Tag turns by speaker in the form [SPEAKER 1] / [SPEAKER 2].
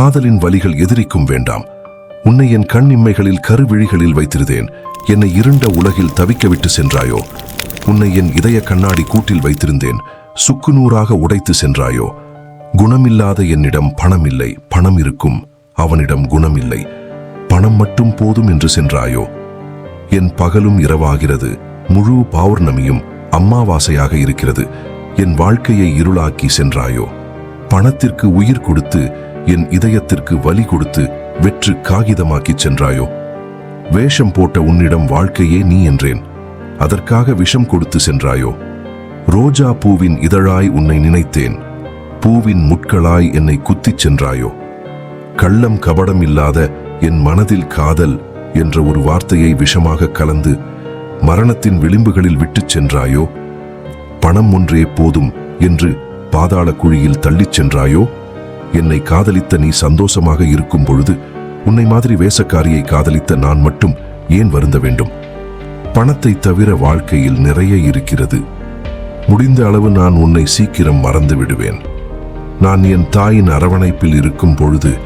[SPEAKER 1] காதலின் வலிகள் எதிரிக்கும் வேண்டாம். உன்னை என் கண் இம்மைகளில் கருவிழிகளில் வைத்திருந்தேன். என்னை இருண்ட உலகில் தவிக்க விட்டு சென்றாயோ? உன்னை என் இதய கண்ணாடி கூட்டில் வைத்திருந்தேன். சுக்குநூறாக உடைத்து சென்றாயோ? குணமில்லாத என்னிடம் பணம் இல்லை பணம் இருக்கும். அவனிடம் குணமில்லை. பணம் மட்டும் போதும் என்று சென்றாயோ? என் பகலும் இரவாகிறது. முழு பௌர்ணமியும் அம்மாவாசையாக இருக்கிறது. என் வாழ்க்கையை இருளாக்கி சென்றாயோ? பணத்திற்கு உயிர் கொடுத்து என் இதயத்திற்கு வலி கொடுத்து வெற்று காகிதமாக்கிச் சென்றாயோ? வேஷம் போட்ட உன்னிடம் வாழ்க்கையே நீ என்றேன். அதற்காக விஷம் கொடுத்து சென்றாயோ? ரோஜா பூவின் இதழாய் உன்னை நினைத்தேன். பூவின் முட்களாய் என்னை குத்திச் சென்றாயோ? கள்ளம் கபடம் இல்லாத என் மனதில் காதல் என்ற ஒரு வார்த்தையை விஷமாக கலந்து மரணத்தின் விளிம்புகளில் விட்டுச் சென்றாயோ? பணம் ஒன்றே போதும் என்று பாதாள குழியில் தள்ளிச் சென்றாயோ? என்னை காதலித்த நீ சந்தோஷமாக இருக்கும் பொழுது உன்னை மாதிரி வேசக்காரியை காதலித்த நான் மட்டும் ஏன் வருந்த வேண்டும்? பணத்தை தவிர வாழ்க்கையில் நிறைய இருக்கிறது. முடிந்த அளவு நான் உன்னை சீக்கிரம் மறந்து விடுவேன். நான் என் தாயின் அரவணைப்பில் இருக்கும் பொழுது